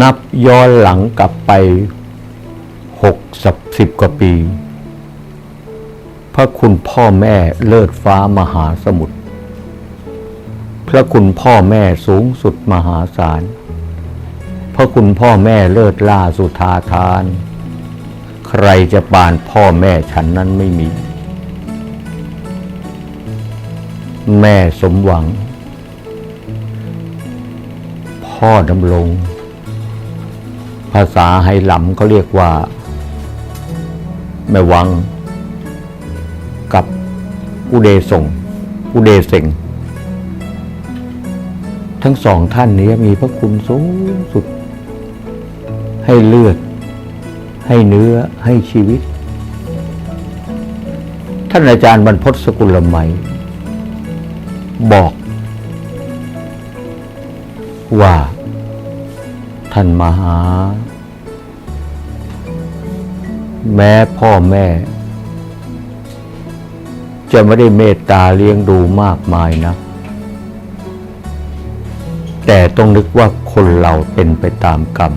นับย้อนหลังกลับไปหกสับสิบกว่าปี พระคุณพ่อแม่เลิศฟ้ามหาสมุทรพระคุณพ่อแม่สูงสุดมหาศาล พระคุณพ่อแม่เลิศล่าสุธาทาน ใครจะปานพ่อแม่ฉันนั้นไม่มี แม่สมหวัง พ่อดำรงาษาไฮหลำเขาเรียกว่า แม่วัง กับอุเดสงอุเดเสงทั้งสองท่านนี้มีพระคุณสูงสุด ให้เลือด ให้เนื้อให้ชีวิต ท่านอาจารย์บรรพตสกุลไมยบอก ว่าท่านมหา แม้พ่อแม่ จะไม่ได้เมตตาเลี้ยงดูมากมายนะ แต่ต้องนึกว่าคนเราเป็นไปตามกรรม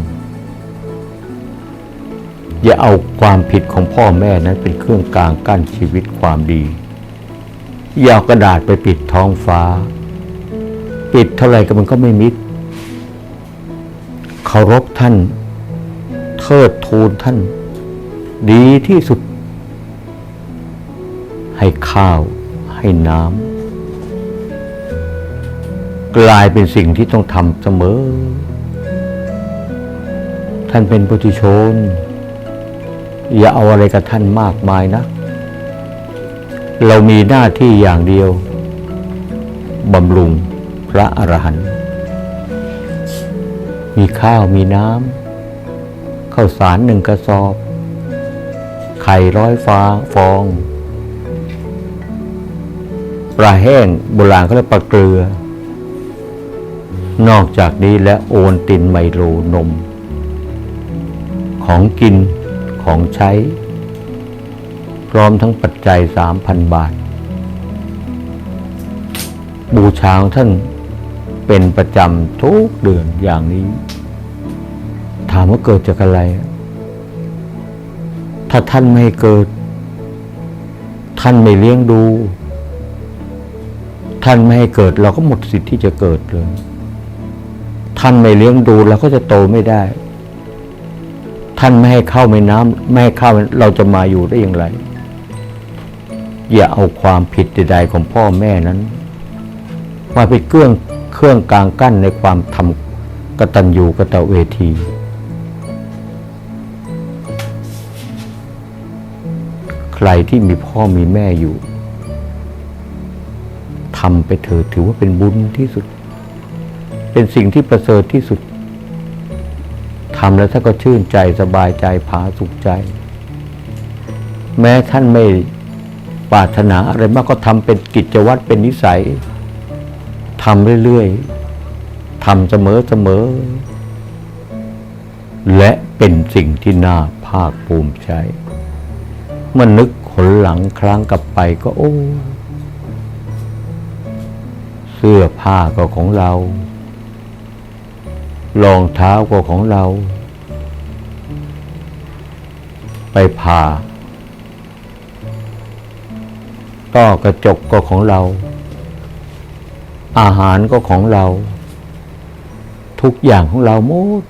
อย่าเอาความผิดของพ่อแม่นั้นเป็นเครื่องกลางกั้นชีวิตความดี อย่ากระดาษไปปิดท้องฟ้า ปิดเท่าไหร่ก็มันก็ไม่มิดเคารพท่าน เทิดทูนท่าน ดีที่สุด ให้ข้าว ให้น้ำกลายเป็นสิ่งที่ต้องทำเสมอ ท่านเป็นปุถุชน อย่าเอาอะไรกับท่านมากมายนะ เรามีหน้าที่อย่างเดียวบำรุงพระอรหันต์มีข้าวมีน้ำข้าวสารหนึ่งกระสอบ ไข่ร้อยฟ้าฟอง ปลาแห้งโบราณเขาเรียกปลาเกลือ นอกจากนี้และโอนตินไมโลนม ของกินของใช้ พร้อมทั้งปัจจัยสามพันบาท บูชาของท่านเป็นประจำทุกเดือนอย่างนี้ ถามว่าเกิดจากอะไร ถ้าท่านไม่เกิด ท่านไม่เลี้ยงดู ท่านไม่ให้เกิด เราก็หมดสิทธิ์ที่จะเกิดเลย ท่านไม่เลี้ยงดูเราก็จะโตไม่ได้ ท่านไม่ให้เข้าไม่น้ำไม่ให้เข้าเราจะมาอยู่ได้อย่างไร อย่าเอาความผิดใดๆของพ่อแม่นั้นมาเป็นเครื่องเครื่องกลางกั้นในความทำกตัญญูกตเวที ใครที่มีพ่อมีแม่อยู่ทำไปเถิดถือว่าเป็นบุญที่สุด เป็นสิ่งที่ประเสริฐที่สุดทำแล้วท่านก็ชื่นใจสบายใจผาสุขใจ แม้ท่านไม่ปรารถนาอะไรมากก็ทำเป็นกิจวัตรเป็นนิสัยทำเรื่อยๆทำเสมอๆและเป็นสิ่งที่น่าภาคภูมิใจ เมื่อนึกขนหลังครั้งกลับไปก็โอ้ เสื้อผ้าก็ของเรารองเท้าก็ของเรา ไปผ่าต้อกระจกก็ของเรา อาหารก็ของเรา ทุกอย่างของเราหมด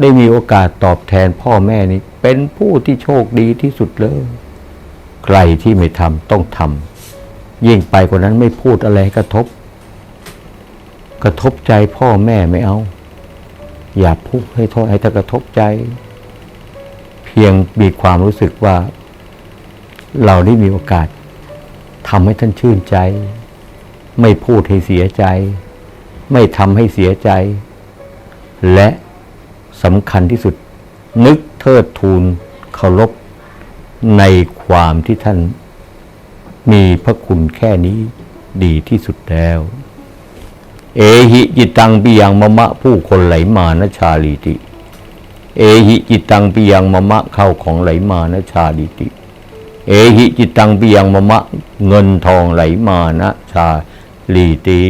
ได้มีโอกาสตอบแทนพ่อแม่นี้ เป็นผู้ที่โชคดีที่สุดเลย ใครที่ไม่ทำต้องทำยิ่งไปกว่านั้นไม่พูดอะไรกระทบ กระทบใจพ่อแม่ไม่เอา อย่าพูดให้โทษให้แต่กระทบใจ เพียงมีความรู้สึกว่า เราได้มีโอกาสทำให้ท่านชื่นใจ ไม่พูดให้เสียใจ ไม่ทำให้เสียใจ และ สำคัญที่สุด นึกเทิดทูนเคารพในความที่ท่านมีพระคุณแค่นี้ดีที่สุดแล้ว เอหิจิตังปิยังมะมะผู้คนไหลมานะชาลีติ เอหิจิตังปิยังมะมะเข้าของไหลมานะชาลีติ เอหิจิตังปิยังมะมะเงินทองไหลมานะชาลีติ